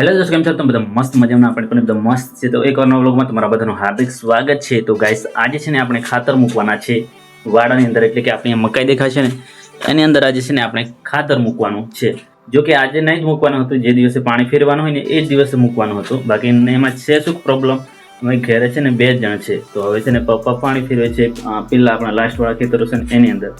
Hello દોસ્તો કેમ છો? તમે બધા મસ્ત મજામાં? આપણે પણ એકદમ મસ્ત છે તો એક વારના વ્લોગમાં તમારા બધાનું હાર્દિક સ્વાગત છે. તો ગાઈસ આજે છે ને આપણે ખાતર મૂકવાના છે. વાડાની અંદર એટલે કે આપણે મકાઈ દેખાય છે ને, એની અંદર આજે છે ને આપણે ખાતર મૂકવાનું છે. જો કે આજે નહીં જ મૂકવાનું હતું, જે દિવસે પાણી ફેરવાનું હોય ને, એ જ દિવસે મૂકવાનું હતું. બાકી એમાં છે શું પ્રોબ્લેમ અમે ઘરે છે ને બે જણ છે. તો હવે છે ને પપ્પા પાણી ફેરવે છે. પેલા આપણા લાસ્ટ વાળા ખેતરો છે ને, એની અંદર.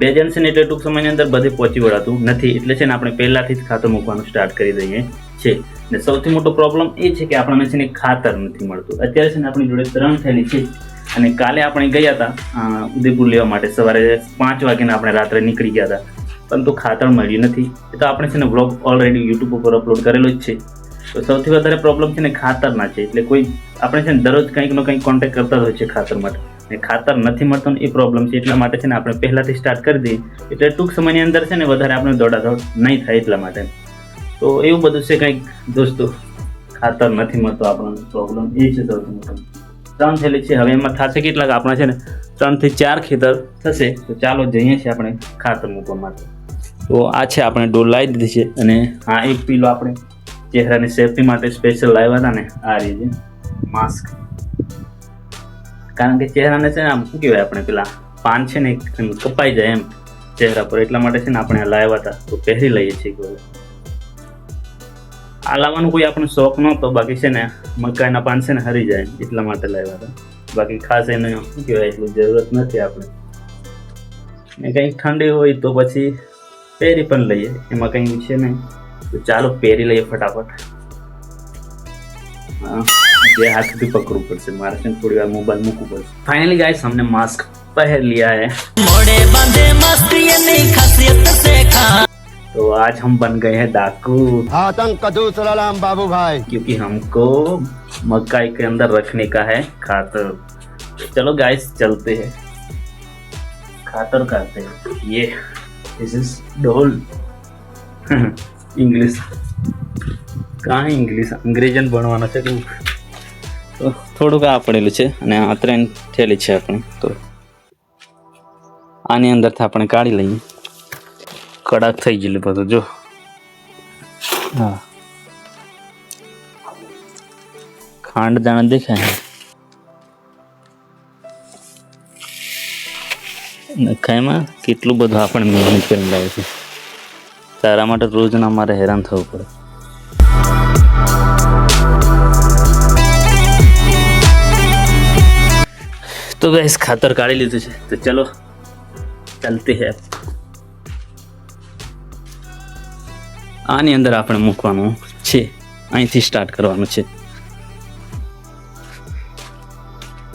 બે જણ છે એટલે ટૂંક સમયની અંદર બધે પહોંચી વળાતું નથી. એટલે છે ને આપણે પહેલાંથી જ ખાતર મૂકવાનું સ્ટાર્ટ કરી દઈએ છે ને સૌથી મોટો પ્રોબ્લેમ એ છે કે આપણને છે ને ખાતર નથી મળતું. અત્યારે છે ને આપણી જોડે ત્રણ થેલી છે અને કાલે આપણે ગયા હતા ઉદયપુર લેવા માટે. સવારે પાંચ વાગ્યાના આપણે રાત્રે નીકળી ગયા હતા પરંતુ ખાતર મળ્યું નથી. એ તો આપણે છે ને વ્લોગ ઓલરેડી યુટ્યુબ ઉપર અપલોડ કરેલો જ છે. તો સૌથી વધારે પ્રોબ્લેમ છે ને ખાતરના છે. એટલે કોઈ, આપણે છે ને દરરોજ કંઈકનો કંઈક કોન્ટેક્ટ કરતા જ હોય છે ખાતર માટે. ને ખાતર નથી મળતું એ પ્રોબ્લેમ છે. એટલા માટે છે ને આપણે પહેલાંથી સ્ટાર્ટ કરી દઈએ. એટલે ટૂંક સમયની અંદર છે ને વધારે આપણે દોડાદોડ નહીં થાય એટલા માટે. તો એવું બધું છે કંઈક દોસ્તો. ખાતર નથી મળતો આપણને. પ્રોબ્લેમ એ છે સૌથી મોટો. ત્રણ થયેલી છે. હવે એમાં થશે કેટલાક? આપણા છે ને ત્રણથી ચાર ખેતર થશે. તો ચાલો જઈએ છીએ આપણે ખાતર મૂકવા માટે. તો આ છે આપણે ડોલ લાવી દીધી છે અને આ એક પીલો આપણે ચહેરાની સેફટી માટે સ્પેશિયલ લાવ્યા હતા ને. આ રીતે માસ્ક કારણ કે ચહેરાને છે ને આમ શું કહેવાય આપણે પેલા પાન છે ને કપાઈ જાય એમ ચહેરા પર. એટલા માટે છે ને આપણે લાવ્યા હતા તો પહેરી લઈએ છીએ આ લાવવાનો કોઈ આપણને શોખ નહોતો બાકી છે ને મકાઈના પાન છે ને હરી જાય એટલા માટે લાવ્યા હતા. બાકી ખાસ એને શું કહેવાય એટલું જરૂરત નથી આપણે. ને કંઈક ઠંડી હોય તો પછી પહેરી પણ લઈએ. એમાં કંઈ છે નહીં. તો ચાલો પહેરી લઈએ ફટાફટ. હા, બે હાથથી પકડવું પડશે મારે છે ને થોડી વાર મોબાઈલ મૂકવું પડશે ફાઇનલી ગાઈસ हमने मास्क पहन लिया है मोड़े बांधे मस्त ये नहीं खासियत से खा तो आज हम बन गए हैं डाकू आतंक का दूसरा नाम बाबू भाई क्योंकि हमको मकाई के अंदर रखने का है खातर चलो गाइस चलते हैं खातर करते हैं ये दिस इज ढोल इंग्लिश કાં ઇંગ્લિશ અંગ્રેજન ભણવાના છે કેવું તો થોડુંક આ પડેલું છે અને આ ત્રણ થેલી છે આપણે. તો આની અંદરથી આપણે કાઢી લઈએ. કડાક થઈ ગયેલું બધું જો. હા. ખાંડ દાણા દેખાય. નખાઈમાં કેટલું બધું આપણે મહેનત કરીને લાવે છે. તારા માટે રોજના અમારે હેરાન થવું પડે. તો ગેસ ખાતર કાઢી લીધું છે. તો ચલો, ચાલતી હે. આની અંદર આપણે મૂકવાનું છે. અહીંથી સ્ટાર્ટ કરવાનું છે.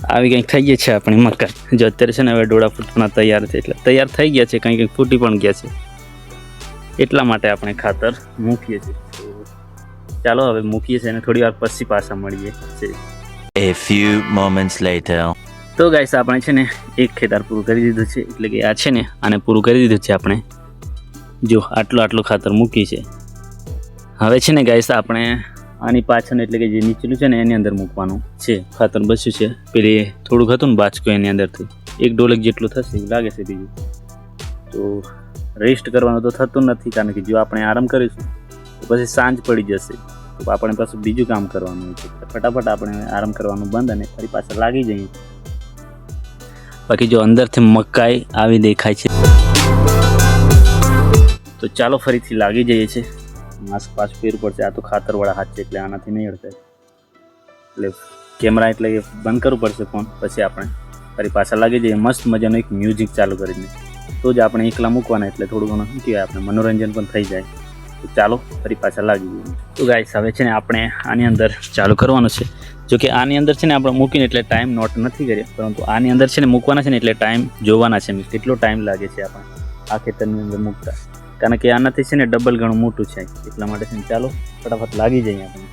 આવી કંઈક થઈ ગઈ છે આપણી મકાઈ જો અત્યારે છે ને હવે ડોળા ફૂટવાના તૈયાર છે, એટલે તૈયાર થઈ ગયા છે કંઈ કંઈક ફૂટી પણ ગયા છે. એટલા માટે આપણે ખાતર મૂકીએ છીએ. ચાલો, હવે મૂકીએ છીએ અને થોડી વાર પછી પાછા મળીએ છીએ. A few moments later. તો ગાઈસ આપણે છે ને એક ખેતર પૂરું કરી દીધું છે, એટલે કે આ છે ને આને પૂરું કરી દીધું છે આપણે. જો, આટલું આટલું ખાતર મૂકી છે. હવે છે ને ગાઈસ આપણે આની પાછળ એટલે કે જે નીચલું છે ને, એની અંદર મૂકવાનું છે. ખાતર બચ્યું છે. પેલી થોડુંક હતું ને બાચકું એની અંદરથી. એક ડોલક જેટલું થશે, એવું લાગે છે બીજું. તો રેસ્ટ કરવાનું તો થતું નથી, કારણ કે જો આપણે આરામ કરીશું, તો પછી સાંજ પડી જશે. તો આપણે પાછું બીજું કામ કરવાનું છે. ફટાફટ આપણે આરામ કરવાનું બંધ અને ફરી પાછા લાગી જઈએ. બાકી જો અંદરથી મકાઈ આવી દેખાય છે. તો ચાલો ફરીથી લાગી જઈએ છે માસ્ક પાછું પહેરવું પડશે. આ તો ખાતરવાળા હાથ છે એટલે આનાથી નહીં અડતા એટલે કેમેરા એટલે બંધ કરવું પડશે ફોન. પછી આપણે ફરી પાછા લાગી જઈએ. મસ્ત મજાનું એક મ્યુઝિક ચાલુ કરીને. તો જ આપણે એકલા મૂકવાના એટલે થોડું ઘણું શું કહેવાય, આપણે મનોરંજન પણ થઈ જાય. તો ચાલો ફરી પાછા લાગી જઈએ. તો ગાઈસ હવે છે ને આપણે આની અંદર ચાલુ કરવાનું છે. જો કે આની અંદર છે ને આપણે મૂકીને એટલે ટાઈમ નોટ નથી કર્યો પરંતુ આની અંદર છે ને મૂકવાના છે ને એટલે ટાઈમ જોવાના છે કેટલો ટાઈમ લાગે છે આપણે આ ખેતરની અંદર મૂકતા. કારણ કે આનાથી છે ને ડબલ ઘણું મોટું છે. એટલા માટે છે ને ચાલો ફટાફટ લાગી જઈએ આપણે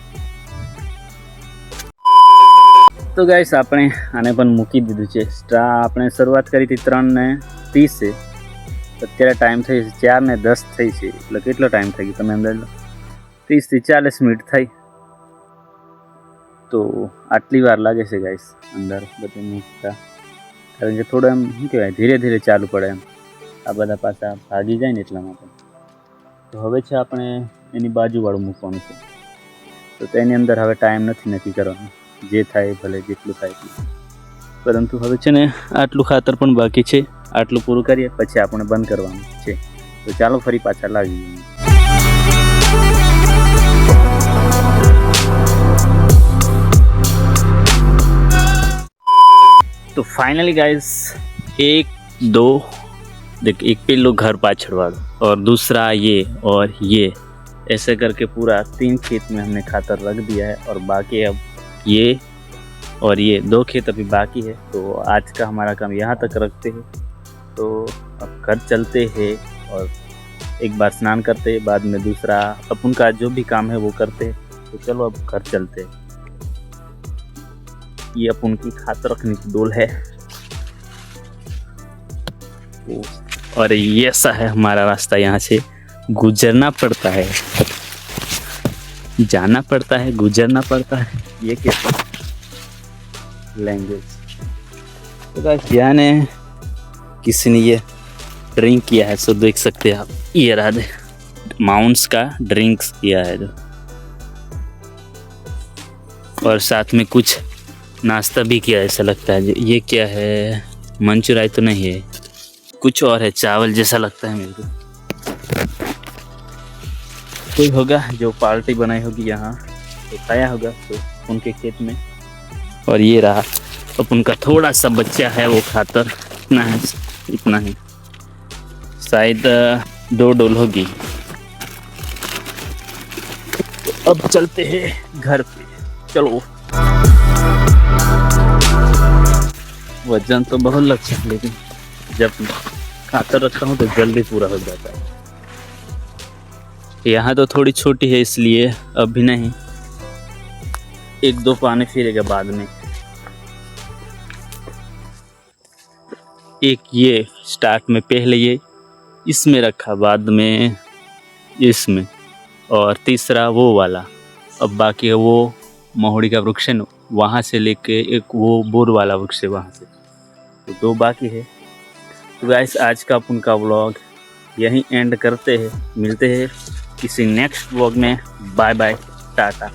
તો ગાઈસ આપણે આને પણ મૂકી દીધું છે. સ્ટ્રા આપણે શરૂઆત કરી હતી ત્રણ ને ત્રીસે. અત્યારે ટાઈમ થઈ છે ચાર ને દસ થઈ છે. એટલે કેટલો ટાઈમ થઈ ગયો? તમે અંદર ત્રીસથી ચાલીસ મિનિટ થઈ. તો આટલી વાર લાગે છે ગાઈસ અંદર બધું મૂકતા કારણ કે થોડું એમ, શું કહેવાય, ધીરે ધીરે ચાલુ પડે એમ. આ બધા પાછા ભાગી જાય ને એટલા માટે. તો હવે છે આપણે એની બાજુવાળું મૂકવાનું છે. તો તેની અંદર હવે ટાઈમ નથી નક્કી કરવાનો. જે થાય ભલે જેટલું થાય એટલું. પરંતુ હવે છે ને આટલું ખાતર પણ બાકી છે. આટલું પૂરું કરીએ, પછી આપણે બંધ કરવાનું છે. તો ચાલો ફરી પાછા લાગી तो फाइनली गाइस एक, दो, देख, एक पिल्लू घर पाछड़ दो। और दूसरा ये और ये। ऐसे करके पूरा तीन खेत में हमने खातर रख दिया है और बाकी अब ये और ये दो खेत अभी बाकी है। तो आज का हमारा काम यहाँ तक रखते हैं। तो अब घर चलते हैं और एक बार स्नान करते हैं, बाद में दूसरा अपन का जो भी काम है वो करते हैं। तो चलो अब घर चलते हैं। ये अपन की खातर रखने की डोल है। और ये सा है, हमारा रास्ता यहाँ से गुजरना पड़ता है। जाना पड़ता है, गुजरना पड़ता है। ये कैसे लैंग्वेज तो यहाँ ने किसी ने ये ड्रिंक किया है, सो देख सकते हैं आप। ये रहा दे माउंट्स का ड्रिंक्स किया है। जो और साथ में कुछ नाश्ता भी किया, ऐसा लगता है। ये- क्या है? मंचूराई तो नहीं है। कुछ और है, चावल जैसा लगता है मेरे को। कोई होगा जो पार्टी बनाई होगी यहाँ? तो खाया होगा तो उनके खेत में। और ये रहा। अब उनका थोड़ा सा बच्चा है वो खातर। इतना है, इतना ही। शायद, दो डोल होगी। तो अब चलते हैं घर पे। चलो। वज़न तो बहुत लगता है, लेकिन जब खाकर रखता हूँ तो जल्दी पूरा हो जाता है। यहाँ तो थोड़ी छोटी है, इसलिए अभी नहीं। एक दो पानी फिरेगा बाद में। एक ये स्टार्ट में, पहले ये, इसमें रखा, बाद में इसमें। और तीसरा वो वाला। अब बाकी है वो महुड़ी का वृक्ष ना। वहाँ से लेके एक वो बोर वाला वृक्ष है वहाँ से। तो दो बाकी है। तो गाइस आज का अपन का व्लॉग यहीं एंड करते हैं। मिलते हैं किसी नेक्स्ट व्लॉग में। Bye bye tata.